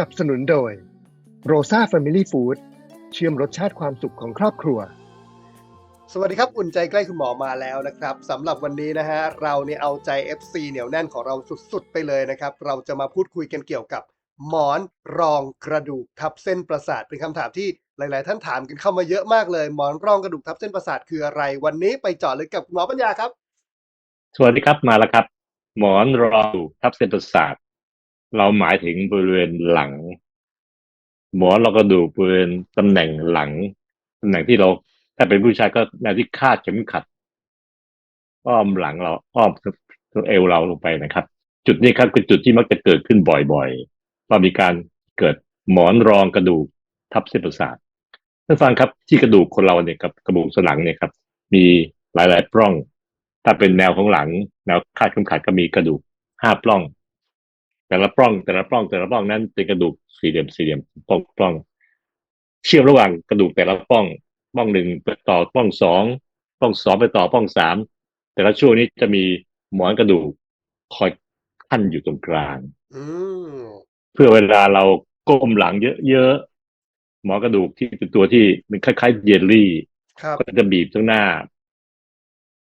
นับสนุนโดยโรซ a า Family Food เชื่อมรสชาติความสุขของครอบครัว สวัสดีครับ อุ่นใจใกล้คุณหมอมาแล้วนะครับสำหรับวันนี้นะฮะเราเนี่ยเอาใจ FC เหนียวแน่นของเราสุดๆ ไปเลยนะครับ เราจะมาพูดคุยกันเกี่ยวกับ หมอนรองกระดูกทับเส้นประสาทเป็นคำถามที่หลาย ๆ ท่านถามกันเข้ามาเยอะมากเลย หมอนรองกระดูกทับเส้นประสาทคืออะไร วันนี้ไปเจาะลึกกับคุณหมอปัญญาครับ สวัสดีครับมาแล้วครับ หมอนรองกระดูกทับเส้นประสาท เราหมายถึงบริเวณหลัง หมอนรองกระดูกบริเวณตำแหน่งหลังตำแหน่งที่เรา ถ้าเป็นผู้ชายก็แนวที่คาดเข็มขัด อ้อมหลังเรา อ้อมเอวเราลงไปนะครับ จุดนี้ครับคือจุดที่มักจะเกิดขึ้นบ่อยๆว่ามีการเกิดหมอนรองกระดูกทับเส้นประสาทท่านฟังครับที่กระดูกคนเราเนี่ยกับกระดูกสันหลังเนี่ยครับ มีหลายๆปล้อง ถ้าเป็นแนวของหลัง แนวคาดเข็มขัดก็มีกระดูกห้าปล้อง แต่ละปล้องแต่ละปล้องแต่ละปล้องนั้นเป็นกระดูกสี่เหลี่ยมสี่เหลี่ยมปล้องปล้องเชื่อมระหว่างกระดูกแต่ละปล้องปล้องหนึ่งไปต่อปล้องสองปล้องสองไปต่อปล้องสามแต่ละช่วงนี้จะมีหมอนกระดูกคอยขั้นอยู่ตรงกลางอืมเพื่อเวลาเราก้มหลังเยอะๆหมอนกระดูกที่เป็นตัวที่มันคล้ายๆเยลลี่ครับก็จะบีบข้างหน้า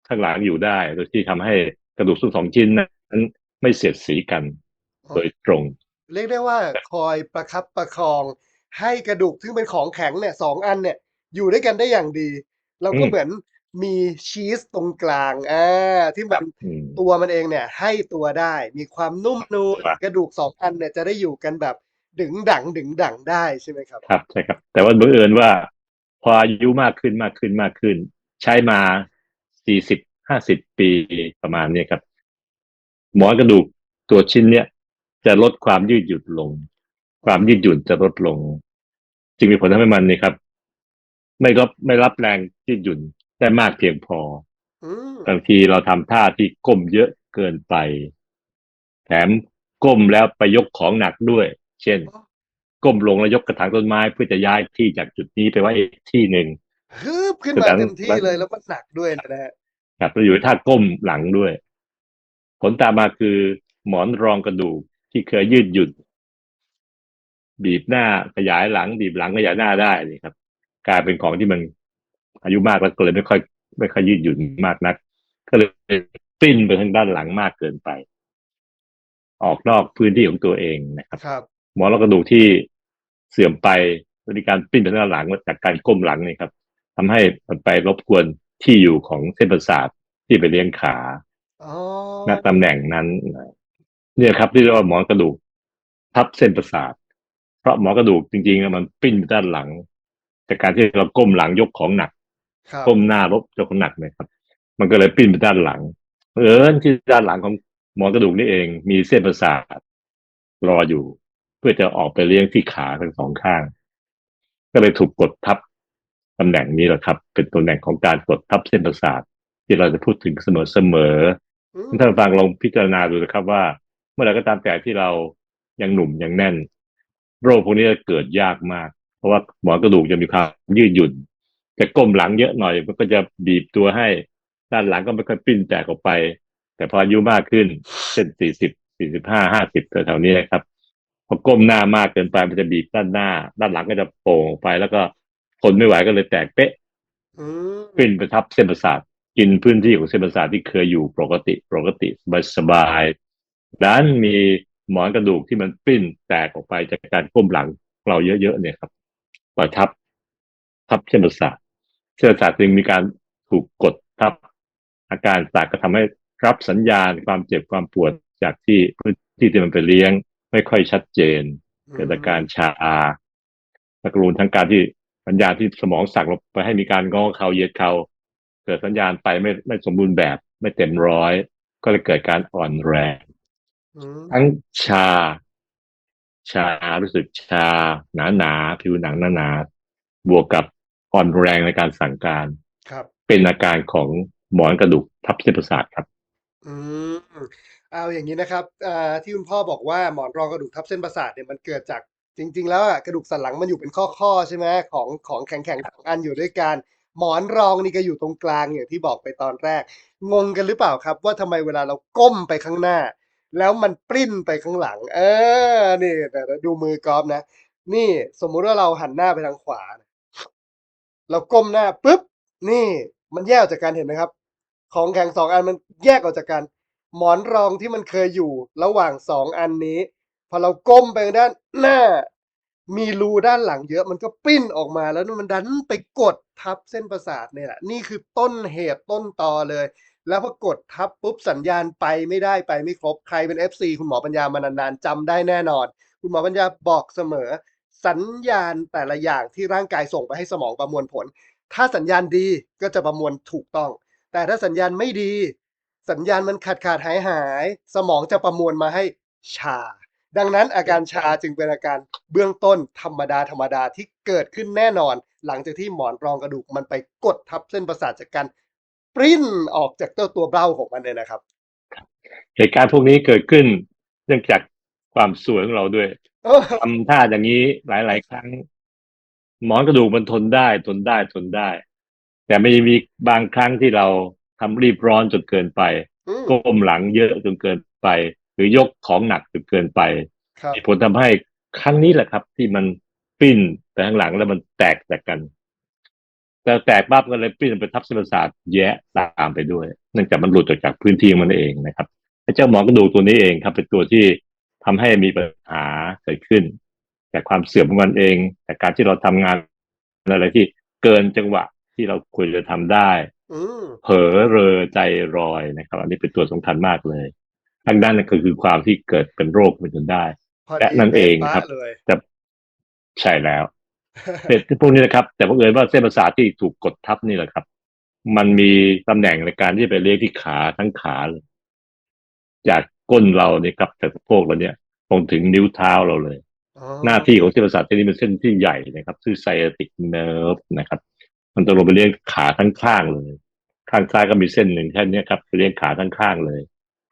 ข้างหลังอยู่ได้โดยที่ทำให้กระดูกทั้งสองชิ้นนั้นไม่เสียดสีกัน โดยตรง เรียกได้ว่าคอยประคับประคอง ให้กระดูกซึ่งเป็นของแข็งเนี่ยสองอันเนี่ย อยู่ด้วยกันได้อย่างดีแล้วก็อืมเหมือนมีชีสตรงกลางอ่าที่มันอืมตัวมันเองเนี่ย ให้ตัวได้ มีความนุ่มนูนครับกระดูกสองอันเนี่ยจะได้อยู่กันแบบดึงดังดึงดังได้ใช่ไหมครับ ครับใช่ครับ แต่ว่าบังเอิญว่า พออายุมากขึ้นมากขึ้นมากขึ้น ใช้มาสี่สิบห้าสิบปีประมาณเนี้ยครับ หมอนกระดูกตัวชิ้นเนี้ย จะลดความยืดหยุ่นลง ความยืดหยุ่นจะลดลง จึงมีผลทำให้มันนี่ครับ ไม่รับไม่รับแรงยืดหยุ่นได้มากเพียงพออืมบางทีเราทำท่าที่ก้มเยอะเกินไป แถมก้มแล้วไปยกของหนักด้วย เช่น ก้มลงแล้วยกกระถางต้นไม้เพื่อจะย้ายที่จากจุดนี้ไปไว้อีกที่หนึ่งฮึบขึ้นคือมาหลังเต็มที่เลยแล้วมันหนักด้วยนะฮะครับเราอยู่ในท่าก้มหลังด้วย ผลตามมาคือหมอนรองกระดูก ที่เคยยืดหยุ่น บีบหน้าขยายหลัง บีบหลังขยายหน้าได้นี่ครับ กลายเป็นของที่มันอายุมากแล้วก็เลยไม่ค่อยไม่ค่อยยืดหยุ่นมากนัก ก็เลยปิ้นไปทางด้านหลังมากเกินไป ออกนอกพื้นที่ของตัวเองนะครับครับหมอนรองกระดูกที่เสื่อมไปมีการปิ้นไปทางด้านหลังจากการก้มหลังนี่ครับทำให้มันไปรบกวนที่อยู่ของเส้นประสาทที่ไปเลี้ยงขาอ๋อณตำแหน่งนั้น เนี่ยครับที่เรียกว่าหมอนกระดูกทับเส้นประสาท เพราะหมอนกระดูกจริงๆมันปิ้นไปด้านหลัง จากการที่เราก้มหลังยกของหนักครับก้มหน้ารบยกของหนักเนี่ยครับ มันก็เลยปิ้นไปด้านหลัง เออที่ด้านหลังของหมอนกระดูกนี่เอง มีเส้นประสาทรออยู่ เพื่อจะออกไปเลี้ยงที่ขาทั้งสองข้าง ก็เลยถูกกดทับตำแหน่งนี้แหละครับ เป็นตำแหน่งของการกดทับเส้นประสาทที่เราจะพูดถึงเสมอเสมอๆอืมท่านฟังลองพิจารณาดูนะครับว่าเมื่อไหรก็ตามแต่ที่เรายังหนุ่มยังแน่น โรคพวกนี้จะเกิดยากมาก เพราะว่าหมอนกระดูกจะมีความยืดหยุ่นจะก้มหลังเยอะหน่อยมันก็จะบีบตัวให้ด้านหลังก็ไม่ค่อยปิ้นแตกออกไป แต่พออายุมากขึ้นเช่นสี่สิบสี่สิบห้าห้าสิบแถวๆนี้นะครับพอก้มหน้ามากเกินไปมันจะบีบด้านหน้า ด้านหลังก็จะโป่งออกไปแล้วก็ทนไม่ไหวก็เลยแตกเป๊ะอืมปิ้นไปทับเส้นประสาทกินพื้นที่ของเส้นประสาทที่เคยอยู่ปกติปกติสบายๆ ด้านมีหมอนกระดูกที่มันปิ้นแตกออกไปจากการก้มหลังเราเยอะๆเนี่ยครับมาทับ ทับเส้นประสาทเส้นประสาทจึงมีการถูกกดทับ อาการสากก็ทำให้รับสัญญาณความเจ็บความปวดจากที่พื้นที่ที่มันไปเลี้ยง ไม่ค่อยชัดเจน เกิดอาการชาตะกรูนทั้งการที่สัญญาณที่สมองสั่งลงไปให้มีการงอเข่าเยียดเข่าเกิดสัญญาณไปไม่ไม่สมบูรณ์แบบ ไม่เต็มร้อย ก็เลยเกิดการอ่อนแรง อืมทั้งชา ชารู้สึกชา หนาหนาๆผิวหนังหนาหนาๆบวกกับอ่อนแรงในการสั่งการ ครับ เป็นอาการของหมอนกระดูกทับเส้นประสาทครับ อืมเอาอย่างนี้นะครับอ่าที่คุณพ่อบอกว่าหมอนรองกระดูกทับเส้นประสาทเนี่ยมันเกิดจากจริง ๆ แล้วอะกระดูกสันหลังมันอยู่เป็นข้อๆใช่ไหมของของแข็งๆสองอันอยู่ด้วยกัน หมอนรองนี่ก็อยู่ตรงกลางอย่างที่บอกไปตอนแรก งงกันหรือเปล่าครับ ว่าทำไมเวลาเราก้มไปข้างหน้า แล้วมันปริ้นไปข้างหลัง เออ นี่แต่ดูมือกอล์ฟนะ นี่สมมุติว่าเราหันหน้าไปทางขวา เราก้มหน้าปุ๊บ นี่มันแยกออกจากกันเห็นไหมครับ ของแข็งสองอันมันแยกออกจากกัน หมอนรองที่มันเคยอยู่ระหว่างสองอันนี้ พอเราก้มไปด้านหน้า มีรูด้านหลังเยอะ มันก็ปิ้นออกมาแล้วมันดันไปกดทับเส้นประสาทเนี่ยแหละนี่คือต้นเหตุต้นตอเลย แล้วพอกดทับปุ๊บสัญญาณไปไม่ได้ไปไม่ครบใครเป็น FC คุณหมอปัญญามานานๆจำได้แน่นอน คุณหมอปัญญาบอกเสมอ สัญญาณแต่ละอย่างที่ร่างกายส่งไปให้สมองประมวลผล ถ้าสัญญาณดีก็จะประมวลถูกต้อง แต่ถ้าสัญญาณไม่ดี สัญญาณมันขาดขาดหายหาย สมองจะประมวลมาให้ชา ดังนั้นอาการชาจึงเป็นอาการเบื้องต้นธรรมดาธรรมดาที่เกิดขึ้นแน่นอน หลังจากที่หมอนรองกระดูกมันไปกดทับเส้นประสาทจากการ ริ้นออกจากเจ้าตัวเบ้าของมันเลยนะครับ เหตุการณ์พวกนี้เกิดขึ้นเนื่องจากความสวยของเราด้วยเออทำท่าอย่างนี้หลาย ๆ ครั้ง หมอนกระดูกมันทนได้ทนได้ทนได้ แต่ไม่มีบางครั้งที่เราทำรีบร้อนจนเกินไปอืมก้มหลังเยอะจนเกินไป หรือยกของหนักจนเกินไปครับมีผลทำให้ครั้งนี้แหละครับ ที่มันปิ้นไปข้างหลังแล้วมันแตกจากกัน แต่แตกปั๊บก็เลยปิ้นไปทับเส้นประสาทแยะตามไปด้วย เนื่องจากมันหลุดออกจากพื้นที่ของมันเองนะครับไอ้เจ้าหมอนกระดูกตัวนี้เองครับ เป็นตัวที่ทำให้มีปัญหาเกิดขึ้นจากความเสื่อมของมันเองจากการที่เราทำงานอะไรที่เกินจังหวะที่เราควรจะทำได้อืมเผลอเรอใจรอยนะครับ อันนี้เป็นตัวสำคัญมากเลยทางด้านนั้นก็คือความที่เกิดเป็นโรคขึ้นจนได้พอและดีนั่นเองป๊ะครับเลยแต่ใช่แล้ว เสร็จพวกนี้นะครับ แต่บังเอิญว่าเส้นประสาทที่ถูกกดทับนี่แหละครับ มันมีตำแหน่งในการที่จะไปเลี้ยงที่ขาทั้งขาเลยจากก้นเราเนี่ยครับจากสะโพกเราเนี่ยตรงถึงนิ้วเท้าเราเลยอ๋อหน้าที่ของเส้นประสาทเส้นนี้เป็นเส้นที่ใหญ่นะครับชื่อไซเอติกเนิร์ฟนะครับ มันจะลงไปเลี้ยงขาทั้งข้างเลย ข้างซ้ายก็มีเส้นหนึ่งแค่เนี้ยครับไปเลี้ยงขาทั้งข้างเลย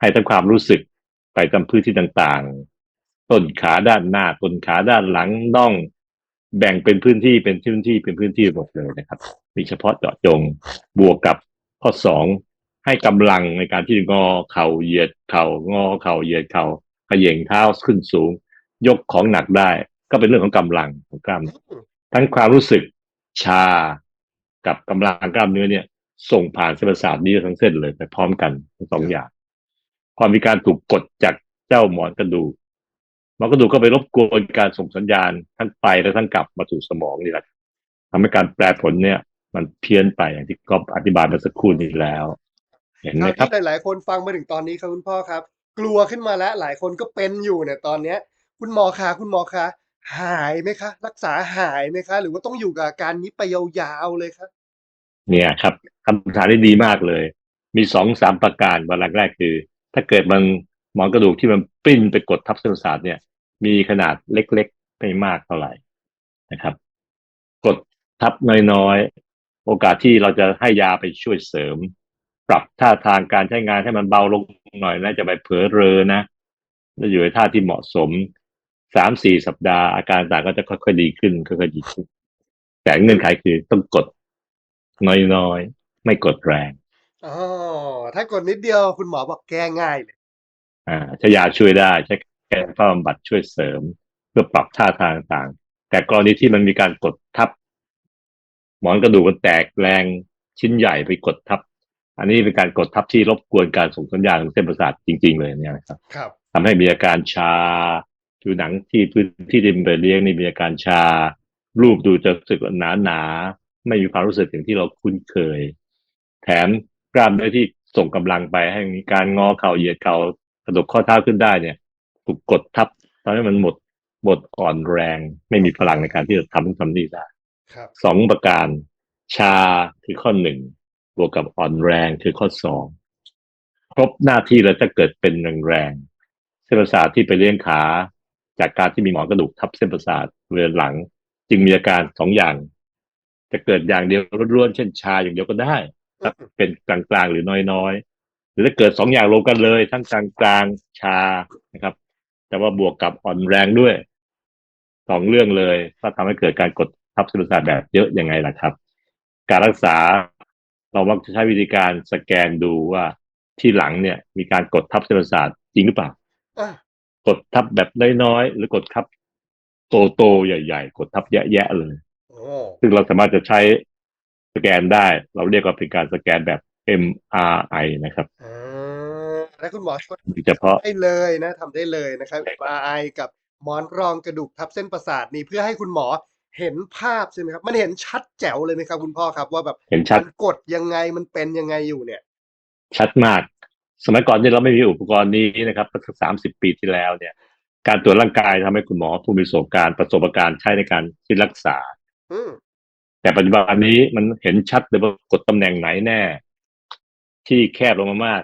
ให้ทั้งความรู้สึกไปตามพื้นที่ต่างๆ ต้นขาด้านหน้าต้นขาด้านหลังน่อง แบ่งเป็นพื้นที่เป็นพื้นที่เป็นพื้นที่หมดเลยนะครับ มีเฉพาะเจาะจงบวกกับข้อสองให้กำลังในการที่งอเข่าเหยียดเข่างอเข่าเหยียดเข่าเขย่งเท้าขึ้นสูง ยกของหนักได้ ก็เป็นเรื่องของกำลังของกล้าม ทั้งความรู้สึกชากับกำลังกล้ามเนื้อเนี่ย ส่งผ่านเส้นประสาทนี้ทั้งเส้นเลยไปพร้อมกันทั้งสองอย่าง พอมีการถูกกดจากเจ้าหมอนกระดูก มอนกระดูกก็ไปรบกวนการส่งสัญญาณทั้งไปและทั้งกลับมาสู่สมองนี่แหละทำให้การแปลผลเนี่ย มันเพี้ยนไปอย่างที่ก็อธิบายมาสักครู่นี้แล้ว เห็นไหมครับที่หลายๆคนฟังมาถึงตอนนี้ครับคุณพ่อครับ กลัวขึ้นมาแล้ว หลายคนก็เป็นอยู่เนี่ยตอนเนี้ย คุณหมอคะคุณหมอคะหายไหมคะ รักษาหายไหมคะ หรือว่าต้องอยู่กับอาการนี้ไปยาวๆเลยครับเนี่ยครับคำถามที่ดีมากเลย มีสองสามประการประการแรกคือ ถ้าเกิดมัน หมอนกระดูกที่มันปิ้นไปกดทับเส้นประสาทเนี่ย มีขนาดเล็กๆไม่มากเท่าไหร่นะครับ กดทับน้อยๆ โอกาสที่เราจะให้ยาไปช่วยเสริม ปรับท่าทางการใช้งานให้มันเบาลงหน่อยนะจะไปเผลอเรอนะแล้วอยู่ในท่าที่เหมาะสมสามสี่สัปดาห์อาการต่างก็จะค่อยๆดีขึ้นค่อยๆดีขึ้น แต่เงื่อนไขคือต้องกดน้อยๆ ไม่กดแรงอ๋อถ้ากดนิดเดียวคุณหมอบอกแก้ง่ายเลย อ่าใช้ยาช่วยได้ใช้แก้ฟ้าบำบัดช่วยเสริม เพื่อปรับท่าทางต่างแต่กรณีที่มันมีการกดทับ หมอนกระดูกมันแตกแรงชิ้นใหญ่ไปกดทับ อันนี้เป็นการกดทับที่รบกวนการส่งสัญญาณของเส้นประสาทจริง ๆ เลยเนี่ยนะครับครับทำให้มีอาการชาผิวหนังที่พื้นที่ดินไปเลี้ยงนี่มีอาการชา รูปดูจะรู้สึกหนาหนาๆไม่มีความรู้สึกอย่างที่เราคุ้นเคย แถมกล้ามเนื้อที่ส่งกำลังไปให้มีการงอเข่าเหยียดเข่า กระดกข้อเท้าขึ้นได้เนี่ยถูกกดทับทำให้มันหมดหมดอ่อนแรง ไม่มีพลังในการที่จะทำนู่นทำนี่ได้ครับสองประการ ชาคือข้อหนึ่งบวกกับอ่อนแรงคือข้อสองครบหน้าที่แล้วจะเกิดเป็นแรงๆเส้นประสาทที่ไปเลี้ยงขา จากการที่มีหมอนกระดูกทับเส้นประสาทบริเวณหลัง จึงมีอาการสองอย่าง จะเกิดอย่างเดียวล้วนๆเช่นชาอย่างเดียวก็ได้ครับเป็นกลางๆหรือน้อยๆห รือถ้าเกิดสองอย่างรวมกันเลย ทั้งกลางๆชานะครับ แต่ว่าบวกกับอ่อนแรงด้วยสองเรื่องเลยก็ทำให้เกิดการกดทับเส้นประสาทแบบเยอะยังไงล่ะครับ การรักษาเรามักจะใช้วิธีการสแกนดูว่าที่หลังเนี่ย มีการกดทับเส้นประสาทจริงหรือเปล่าอะกดทับแบบน้อยๆหรือกดทับโตๆใหญ่ๆ กดทับแยะๆเลยโอ้ซึ่งเราสามารถจะใช้สแกนได้ เราเรียกว่าเป็นการสแกนแบบ MRI นะครับอ่าแล้วคุณหมอชวนโดยเฉพาะได้เลยนะทำได้เลยนะครับ MRI กับหมอนรองกระดูกทับเส้นประสาทนี่เพื่อให้คุณหมอเห็นภาพใช่ไหมครับ มันเห็นชัดแจ๋วเลยไหมครับ คุณพ่อครับว่าแบบเห็นชัดมันกดยังไงมันเป็นยังไงอยู่เนี่ย ชัดมาก สมัยก่อนที่เราไม่มีอุปกรณ์นี้นะครับสักสามสิบปีที่แล้วเนี่ย การตรวจร่างกายทำให้คุณหมอผู้มีประสบการณ์ประสบการณ์ใช้ในการคิดรักษาอืมแต่ปัจจุบันนี้มันเห็นชัดเลยว่ากดตำแหน่งไหนแน่ ที่แคบลงมามาก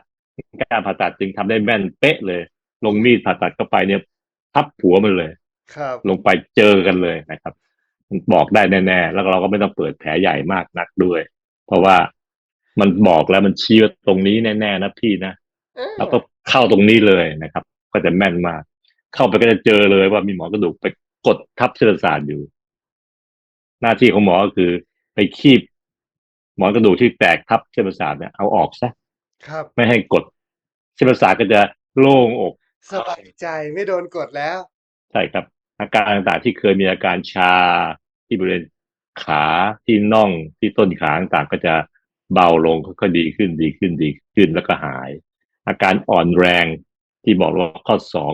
การผ่าตัดจึงทำได้แม่นเป๊ะเลย ลงมีดผ่าตัดเข้าไปเนี่ยทับหัวมันเลย ครับ ลงไปเจอกันเลยนะครับมันบอกได้แน่ๆ แล้วเราก็ไม่ต้องเปิดแผลใหญ่มากนักด้วย เพราะว่ามันบอกแล้วมันชี้ว่าตรงนี้แน่ๆนะพี่นะเออแล้วก็เข้าตรงนี้เลยนะครับ ก็จะแม่นมาก เข้าไปก็จะเจอเลยว่ามีหมอกระดูกไปกดทับเส้นประสาทอยู่ หน้าที่ของหมอก็คือ ไปคีบ หมอนกระดูกที่แตกทับเส้นประสาทเนี่ยเอาออกซะครับ ไม่ให้กดเส้นประสาทก็จะโล่งอก สบายใจไม่โดนกดแล้ว ใช่ครับ อาการต่างๆที่เคยมีอาการชาที่บริเวณขาที่น่องที่ต้นขาต่างๆก็จะเบาลงก็ดีขึ้นดีขึ้นดีขึ้นแล้วก็หาย อาการอ่อนแรงที่บอกว่าข้อสอง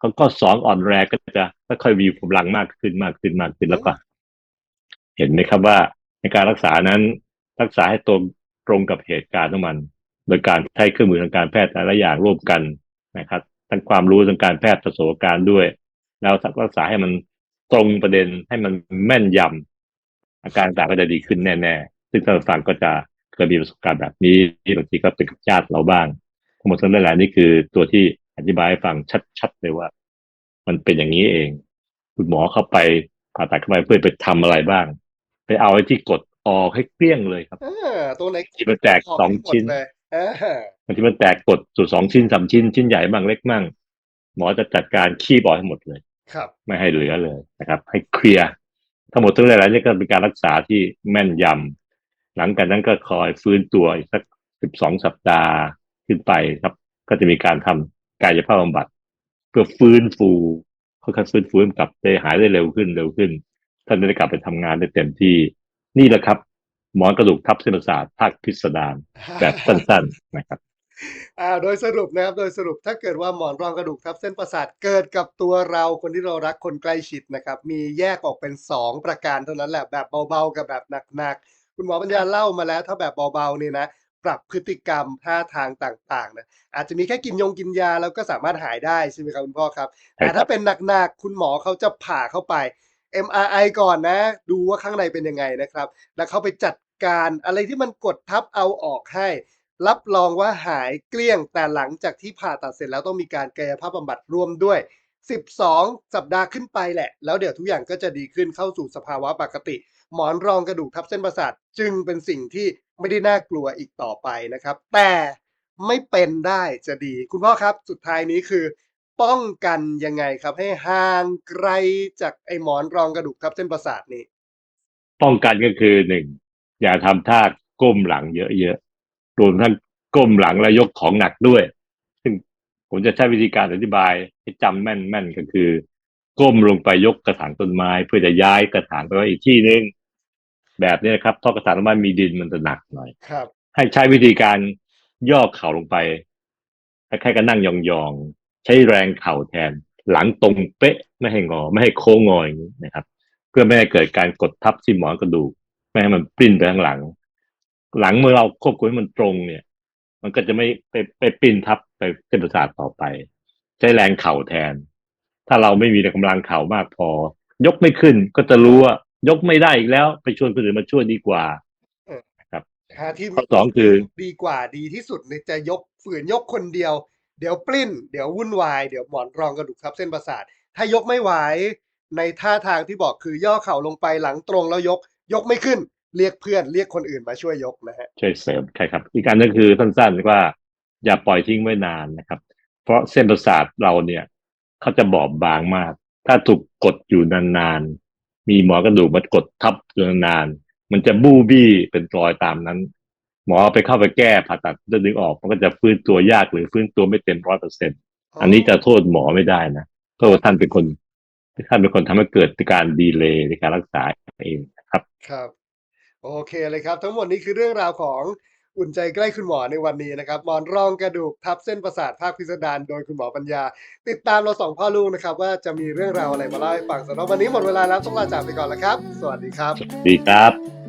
ข้อข้อสองอ่อนแรงก็จะค่อยๆมีกำลังมากขึ้นมากขึ้นมากขึ้นแล้วก็ เห็นไหมครับว่าในการรักษานั้น รักษาให้ตรงตรงกับเหตุการณ์ของมัน โดยการใช้เครื่องมือทางการแพทย์แต่ละอย่างร่วมกันนะครับทั้งความรู้ทางการแพทย์ประสบการณ์ด้วย แล้วรักษาให้มันตรงประเด็นให้มันแม่นยำอาการต่างก็จะดีขึ้นแน่ๆ ซึ่งท่านฟังก็จะเคยมีประสบการณ์แบบนี้บางทีก็เป็นกับญาติเราบ้างทั้งหมดทั้งหลายนี่คือตัวที่อธิบายให้ฟังชัดๆเลยว่า มันเป็นอย่างนี้เอง คุณหมอเข้าไปผ่าตัดเข้าไปเพื่อไปทำอะไรบ้าง ไปเอาไอ้ที่กด ออกให้เกลี้ยงเลยครับ เออตัวไหนที่มันแตกสองให้หมดชิ้นเลยเออบางทีมันแตกกดสู่สองชิ้นสามชิ้น ชิ้นใหญ่บ้างเล็กบ้างหมอจะจัดการขี้บออกให้หมดเลย ครับ ไม่ให้เหลือเลยนะครับ ให้เคลียร์ทั้งหมดทั้งหลายนี่ก็เป็นการรักษาที่แม่นยำหลังจากนั้นก็คอยฟื้นตัวอีกสักสิบสองสัปดาห์ขึ้นไปครับ ก็จะมีการทำกายภาพบำบัด เพื่อฟื้นฟูค่อยๆฟื้นฟูให้มันกลับไปหายได้เร็วขึ้นเร็วขึ้นท่านจะได้กลับไปทำงานได้เต็มที่ นี่แหละครับ หมอนกระดูกทับเส้นประสาทภาคพิสดารแบบสั้นๆนะครับอ่าโดยสรุปนะครับโดยสรุปถ้าเกิดว่าหมอนรองกระดูกทับเส้นประสาทเกิดกับตัวเราคนที่เรารักคนใกล้ชิดนะครับ มีแยกออกเป็น 2 ประการเท่านั้นแหละแบบเบาๆกับแบบหนักๆ คุณหมอปัญญาเล่ามาแล้ว ถ้าแบบเบาๆนี่นะปรับพฤติกรรมท่าทางต่างๆนะอาจจะมีแค่กินยงกินยาแล้วก็สามารถหายได้ใช่ไหมครับคุณพ่อครับใช่แต่ครัถ้าบเป็นหนักๆคุณหมอเขาจะผ่าเข้าไป MRI ก่อนนะ ดูว่าข้างในเป็นยังไงนะครับ แล้วเขาไปจัดการอะไรที่มันกดทับเอาออกให้ รับรองว่าหายเกลี้ยง แต่หลังจากที่ผ่าตัดเสร็จแล้วต้องมีการกายภาพบำบัดร่วมด้วย 12 สัปดาห์ขึ้นไปแหละ แล้วเดี๋ยวทุกอย่างก็จะดีขึ้นเข้าสู่สภาวะปกติ หมอนรองกระดูกทับเส้นประสาทจึงเป็นสิ่งที่ไม่ได้น่ากลัวอีกต่อไปนะครับ แต่ไม่เป็นได้จะดี คุณพ่อครับ สุดท้ายนี้คือ ป้องกันยังไงครับ ให้ห่างไกลจากไอ้หมอนรองกระดูกทับเส้นประสาทนี้ป้องกันก็คือหนึ่งอย่าทำท่าก้มหลังเยอะๆรวมทั้งก้มหลังและยกของหนักด้วย ซึ่งผมจะใช้วิธีการอธิบายให้จำแม่นๆก็คือ ก้มลงไปยกกระถางต้นไม้ เพื่อจะย้ายกระถางไปไว้อีกที่หนึ่งแบบนี้นะครับเพราะกระถางต้นไม้มีดินมันจะหนักหน่อยครับ ให้ใช้วิธีการย่อเข่าลงไปคล้ายๆกับนั่งยองๆ ใช้แรงเข่าแทน หลังตรงเป๊ะไม่ให้งอ ไม่ให้โค้งงออย่างนี้นะครับ เพื่อไม่ให้เกิดการกดทับที่หมอนกระดูกไม่ให้มันปริ้นไปข้างหลัง หลังเมื่อเราควบคุมให้มันตรงเนี่ย มันก็จะไม่ไปไปปริ้นทับไปเส้นประสาทต่อไป ใช้แรงเข่าแทน ถ้าเราไม่มีกำลังเข่ามากพอ ยกไม่ขึ้นก็จะรู้ว่ายกไม่ได้อีกแล้ว ไปชวนคนอื่นมาช่วยดีกว่าหาที่ข้อสองคือดีกว่าดีที่สุดเนี่ยจะยกฝืนยกคนเดียว เดี๋ยวปลิ้น เดี๋ยววุ่นวาย เดี๋ยวหมอนรองกระดูกทับเส้นประสาท ถ้ายกไม่ไหว ในท่าทางที่บอกคือย่อเข่าลงไปหลังตรงแล้วยก ยกไม่ขึ้น เรียกเพื่อนเรียกคนอื่นมาช่วยยกนะฮะ ช่วยเสริมใช่ครับ อีกอันนึงคือสั้นๆว่า อย่าปล่อยทิ้งไว้นานนะครับ เพราะเส้นประสาทเราเนี่ยเขาจะบอบบางมาก ถ้าถูกกดอยู่นานๆ มีหมอกระดูกมากดทับอยู่นานๆ มันจะบูบี้เป็นรอยตามนั้น หมอไปเข้าไปแก้ผ่าตัดจะดึงออกมันก็จะฟื้นตัวยากหรือฟื้นตัวไม่เต็มร้อยเปอร์เซ็นต์อันนี้จะโทษหมอไม่ได้นะโทษว่าท่านเป็นคนท่านเป็นคนทำให้เกิดการดีเลย์ในการรักษาเองนะครับ ครับ โอเคเลยครับ ทั้งหมดนี้คือเรื่องราวของอุ่นใจใกล้คุณหมอในวันนี้นะครับหมอนรองกระดูกทับเส้นประสาทภาคพิสดารโดยคุณหมอปัญญา ติดตามเราสองพ่อลูกนะครับ ว่าจะมีเรื่องราวอะไรมาเล่าให้ฟังสำหรับวันนี้หมดเวลาแล้วต้องลาจากไปก่อนแล้วครับ สวัสดีครับ ดีครับ